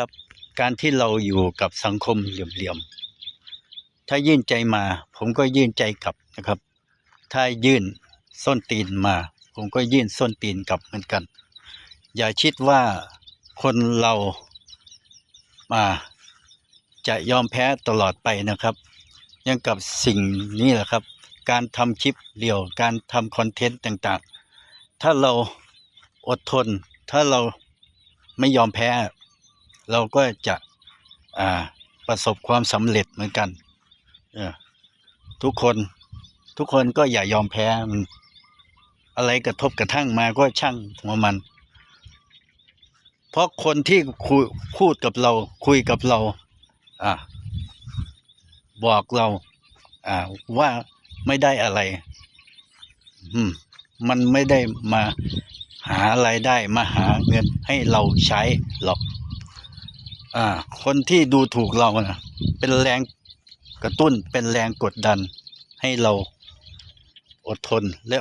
ครับ การที่เราอยู่กับสังคมเหลี่ยมๆถ้ายื่นใจมา ผมก็ยื่นใจกลับนะครับ ถ้ายื่นส้นตีนมา ผมก็ยื่นส้นตีนกลับเหมือนกัน อย่าคิดว่าคนเรามาจะยอมแพ้ตลอดไปนะครับ ยังกับสิ่งนี้แหละครับ การทำคลิปเดี่ยว การทำคอนเทนต์ต่างๆ ถ้าเราอดทน ถ้าเราไม่ยอมแพ้ เราก็จะอ่าประสบความสำเร็จเหมือนกันเอทุกคนทุกคนก็อย่ายอมแพ้มันอะไรกระทบกระทั่งมาก็ช่างหัวมัน เพราะคนที่คุยพูดกับเราคุยกับเราอ่าบอกเรา อ่าว่าไม่ได้อะไร อืม มันไม่ได้มาหาไรายได้มาหาเงินให้เราใช้หรอก อ่า คนที่ดูถูกเรานะเป็นแรงกระตุ้นเป็นแรงกดดันให้เราอดทนและ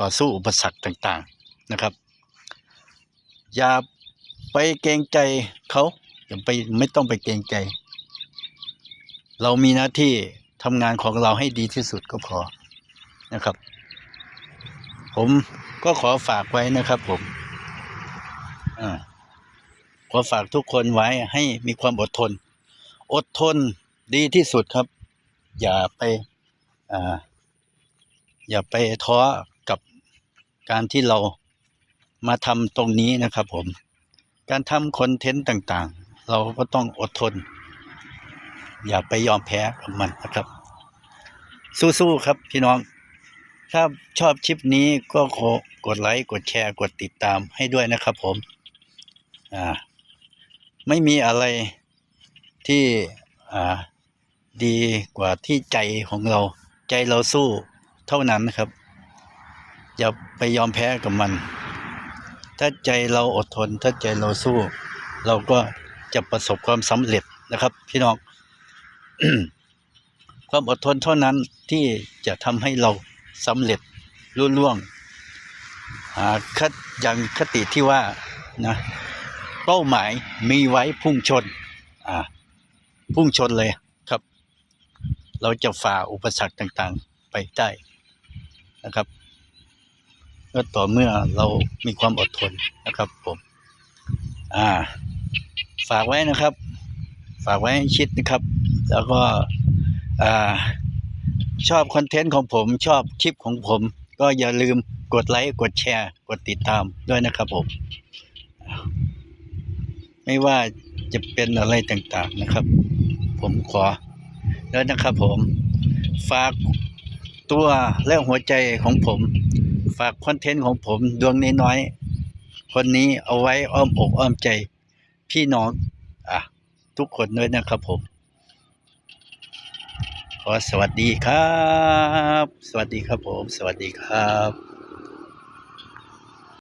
ต่อสู้อุปสรรคต่าง ๆนะครับ อย่าไปเกรงใจเขาอย่าไปไม่ต้องไปเกรงใจ เรามีหน้าที่ทำงานของเราให้ดีที่สุดก็พอนะครับ ผมก็ขอฝากไว้นะครับผม อฝากทุกคนไว้ให้มีความอดทน อดทนดีที่สุดครับ อย่าไปออย่าไปท้อกับการที่เรามาทำตรงนี้นะครับผม การทำคอนเทนต์ต่างๆ เราก็ต้องอดทน อย่าไปยอมแพ้กับมันนะครับ สู้ๆครับพี่น้อง ถ้าชอบคลิปนี้ก็ขอกดไลค์ กดแชร์ กดติดตามให้ด้วยนะครับผม อ่า ไม่มีอะไรที่ดีกว่าที่ใจของเรา ใจเราสู้เท่านั้นครับ อย่าไปยอมแพ้กับมัน ถ้าใจเราอดทน ถ้าใจเราสู้ เราก็จะประสบความสำเร็จนะครับ พี่น้องความอดทนเท่านั้นที่จะทำให้เราสำเร็จรุ่ล่วงคัดยังคติที่ว่านะ เป้าหมายมีไว้พุ่งชน อ่า พุ่งชนเลยครับ เราจะฝ่าอุปสรรคต่างๆ ไปได้นะครับก็ต่อเมื่อเรามีความอดทนนะครับ ผม อ่า ฝากไว้นะครับ ฝากไว้ให้คิดนะครับ แล้วก็อ่าชอบคอนเทนต์ของผมชอบคลิปของผม ก็อย่าลืมกดไลค์กดแชร์ กดติดตามด้วยนะครับผม ไม่ว่าจะเป็นอะไรต่างๆนะครับ ผมขอแล้วนะครับผม ฝากตัวและหัวใจของผม ฝากคอนเทนต์ของผมดวงน้อยๆคนนี้เอาไว้อ้อมอกอ้อมใจ พี่น้องอะทุกคนด้วยนะครับผม ขอสวัสดีครับ สวัสดีครับผม สวัสดีครับ